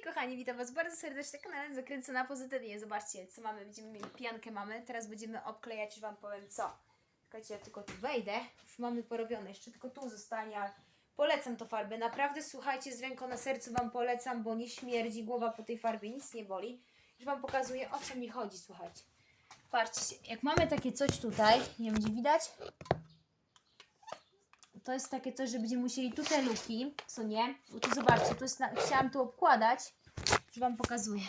kochani, witam Was bardzo serdecznie na kanale Zakręcona Pozytywnie. Zobaczcie, co mamy. Będziemy mieli piankę mamy. Teraz będziemy obklejać, już Wam powiem co. Czekajcie, ja tylko tu wejdę. Już mamy porobione. Jeszcze tylko tu zostanie, ale polecam tą farbę. Naprawdę, słuchajcie, z ręką na sercu Wam polecam, bo nie śmierdzi głowa po tej farbie, nic nie boli. Już Wam pokazuję, o co mi chodzi, słuchajcie. Patrzcie, jak mamy takie coś tutaj, nie będzie widać? To jest takie coś, że będziemy musieli tu te luki, co nie? Tu zobaczcie, tu jest na, chciałam tu obkładać, już Wam pokazuję.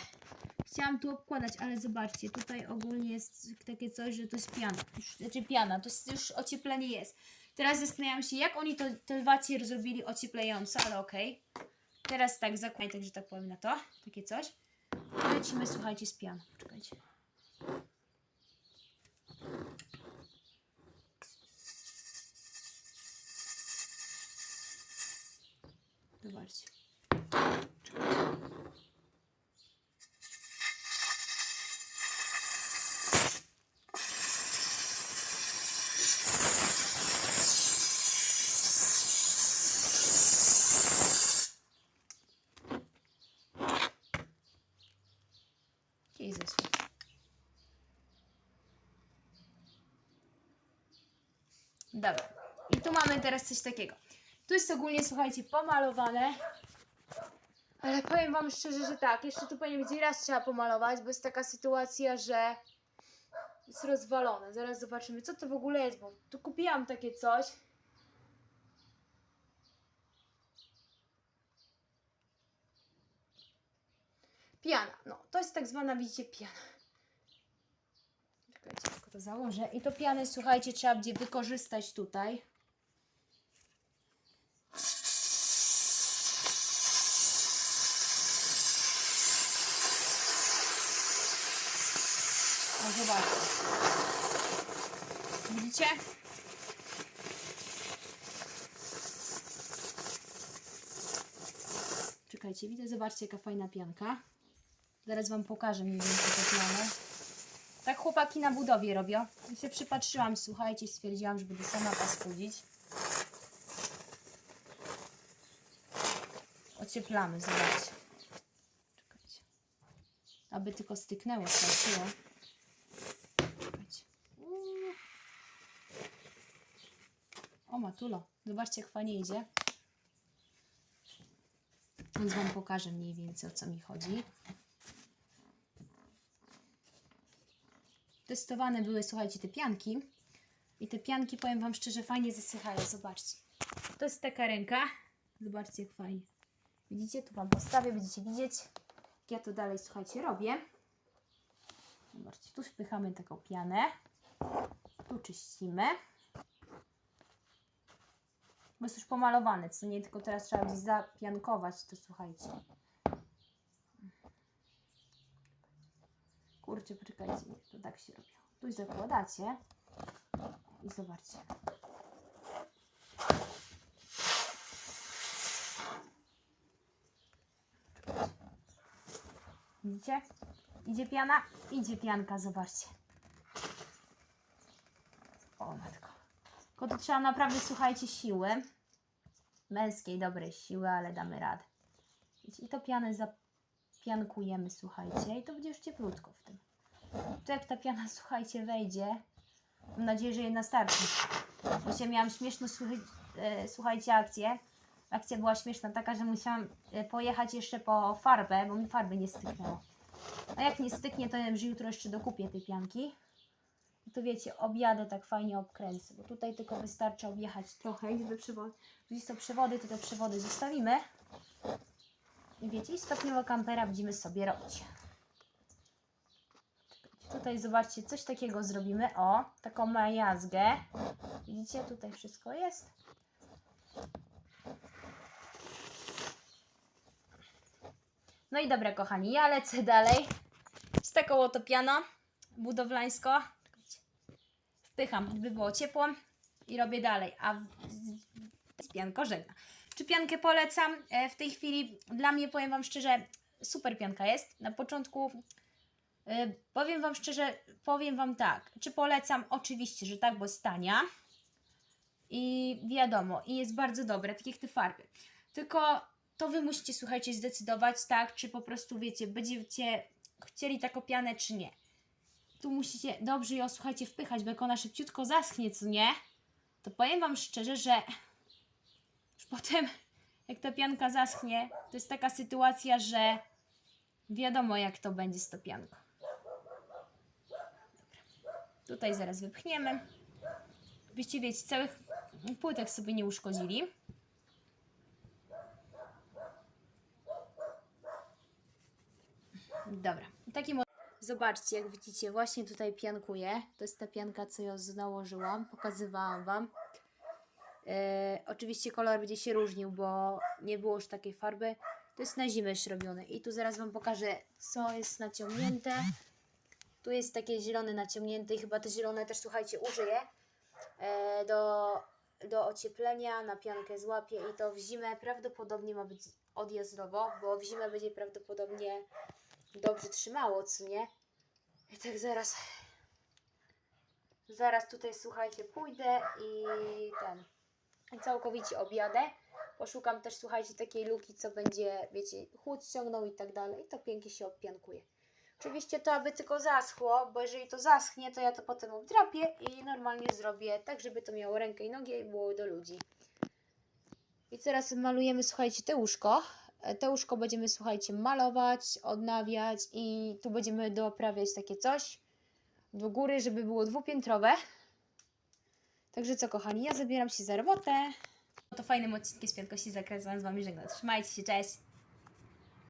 Chciałam tu obkładać, ale zobaczcie, tutaj ogólnie jest takie coś, że to jest piana. Znaczy piana, to jest, już ocieplenie jest. Teraz zastanawiam się, jak oni to, te wacie zrobili ocieplające, ale okej. Teraz tak, zakładaj, tak, że tak powiem na to, takie coś. Lecimy, słuchajcie, z pianą. Czekajcie. Zobaczcie. Jezus. Dobra. I tu mamy teraz coś takiego. Tu jest ogólnie, słuchajcie, pomalowane. Ale powiem Wam szczerze, że tak, jeszcze tu pewnie będzie raz trzeba pomalować, bo jest taka sytuacja, że jest rozwalone. Zaraz zobaczymy, co to w ogóle jest, bo tu kupiłam takie coś. Piana, no, to jest tak zwana, widzicie, piana. Czekajcie, tylko to założę. I to pianę, słuchajcie, trzeba będzie wykorzystać tutaj. O, zobaczcie. Widzicie? Czekajcie, widzę, zobaczcie jaka fajna pianka. Zaraz Wam pokażę mniej więcej tę pianę. Tak chłopaki na budowie robią. Ja się przypatrzyłam, słuchajcie, i stwierdziłam, że będę sama paskudzić. Ocieplamy, zobaczcie. Czekajcie. Aby tylko styknęło, straciło. Czekajcie. Uuu. O matulo, zobaczcie jak fajnie idzie. Więc Wam pokażę mniej więcej o co mi chodzi. Testowane były, słuchajcie, te pianki. I te pianki, powiem Wam szczerze, fajnie zasychają. Zobaczcie. To jest taka ręka. Zobaczcie jak fajnie. Widzicie? Tu Wam postawię, będziecie widzieć, ja to dalej, słuchajcie, robię. Zobaczcie, tu wpychamy taką pianę. Tu czyścimy. Bo jest już pomalowane, co nie? Tylko teraz trzeba gdzieś zapiankować to, słuchajcie. Kurczę, poczekajcie, to tak się robi. Tu zakładacie i zobaczcie. Widzicie? Idzie piana? Idzie pianka, zobaczcie. O matko. Tylko to trzeba naprawdę, słuchajcie, siły. Męskiej, dobrej siły, ale damy radę. I to pianę zapiankujemy, słuchajcie. I to będzie już cieplutko w tym. To jak ta piana, słuchajcie, wejdzie. Mam nadzieję, że jedna starczy. Bo miałam śmieszną, e, słuchajcie, akcję. Akcja była śmieszna, taka, że musiałam e, pojechać jeszcze po farbę, bo mi farby nie styknęło. A jak nie styknie, to wiem, że jutro jeszcze dokupię tej pianki. I to wiecie, objadę tak fajnie obkręcę, bo tutaj tylko wystarczy objechać trochę. Gdyby przewody, gdzieś przewody, to te przewody zostawimy. I wiecie, i stopniowo kampera będziemy sobie robić. Tutaj zobaczcie, coś takiego zrobimy. O, taką majazgę. Widzicie, tutaj wszystko jest. No i dobra, kochani, ja lecę dalej z taką oto pianą budowlańsko. Wpycham, żeby było ciepło i robię dalej. A pianko żegna. Czy piankę polecam? E, W tej chwili dla mnie, powiem Wam szczerze, super pianka jest. Na początku y, powiem Wam szczerze, powiem Wam tak. Czy polecam? Oczywiście, że tak, bo jest tania. I wiadomo, i jest bardzo dobre, tak jak te farby. Tylko to wy musicie, słuchajcie, zdecydować, tak, czy po prostu, wiecie, będziecie chcieli taką pianę, czy nie. Tu musicie dobrze ją, słuchajcie, wpychać, bo jak ona szybciutko zaschnie, co nie, to powiem wam szczerze, że już potem, jak ta pianka zaschnie, to jest taka sytuacja, że wiadomo, jak to będzie z tą pianką. Tutaj zaraz wypchniemy. Byście wiecie, całych płytek sobie nie uszkodzili. Dobra, taki mo- Zobaczcie, jak widzicie, właśnie tutaj piankuje. To jest ta pianka, co ją nałożyłam. Pokazywałam Wam. E, oczywiście kolor będzie się różnił, bo nie było już takiej farby. To jest na zimę już. I tu zaraz Wam pokażę, co jest naciągnięte. Tu jest takie zielone naciągnięte i chyba te zielone też, słuchajcie, użyję e, do, do ocieplenia, na piankę złapie i to w zimę prawdopodobnie ma być odjazdowo, bo w zimę będzie prawdopodobnie dobrze trzymało, co nie? I tak zaraz zaraz tutaj, słuchajcie, pójdę i ten i całkowicie objadę. Poszukam też, słuchajcie, takiej luki, co będzie, wiecie, chłód ściągnął i tak dalej. I to pięknie się obpiankuje. Oczywiście to, aby tylko zaschło, bo jeżeli to zaschnie, to ja to potem obdrapię i normalnie zrobię tak, żeby to miało rękę i nogę i było do ludzi. I teraz malujemy, słuchajcie, te łóżko. E, Te łóżko będziemy, słuchajcie, malować, odnawiać i tu będziemy doprawiać takie coś do góry, żeby było dwupiętrowe. Także co, kochani, ja zabieram się za robotę. To fajnym odcinkiem z Piątkości Zakręcam z Wami żegnać. Trzymajcie się, cześć!